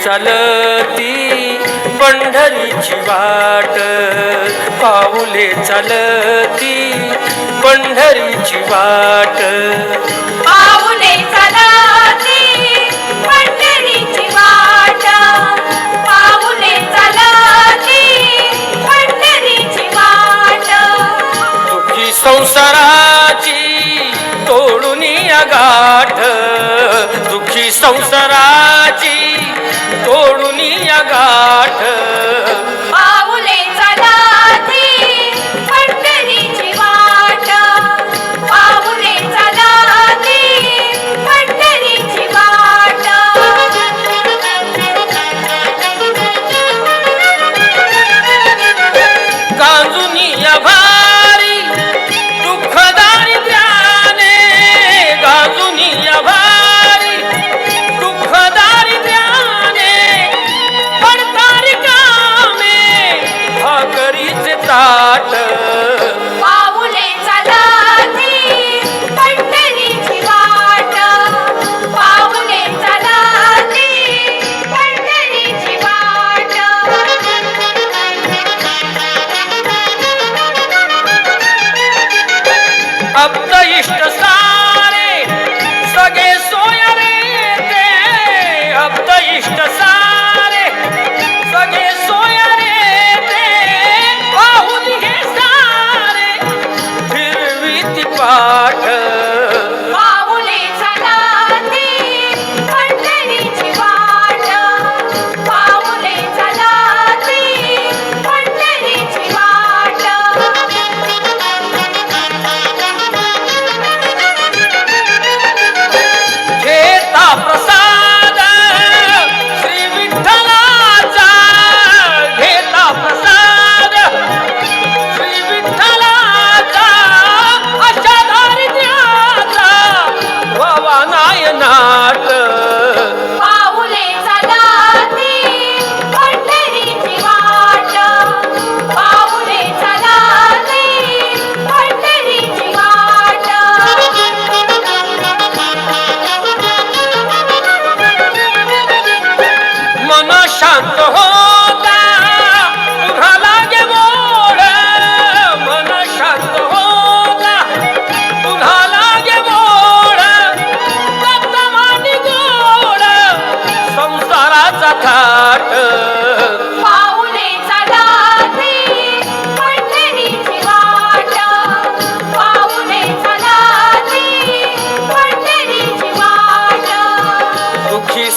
चालती पंढरीची वाट. पाऊले चालती पंढरीची वाट. पाऊले चलती पंढरीची वाट. पाऊले चलती पंढरीची वाट. दुःखी संसाराची तोडून गाठ. दुःखी तोडून गाठ ताट पाऊले चलती पंढरीची वाट. पाऊले चलती पंढरीची वाट. अब्द इष्ट सारे सगळे सोय रे ते. अब्द इष्ट सारे सगळे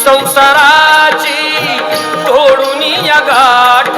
संसाराची तोडून या गाठ.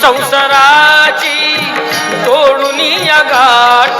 संसाराची तोडून गाठ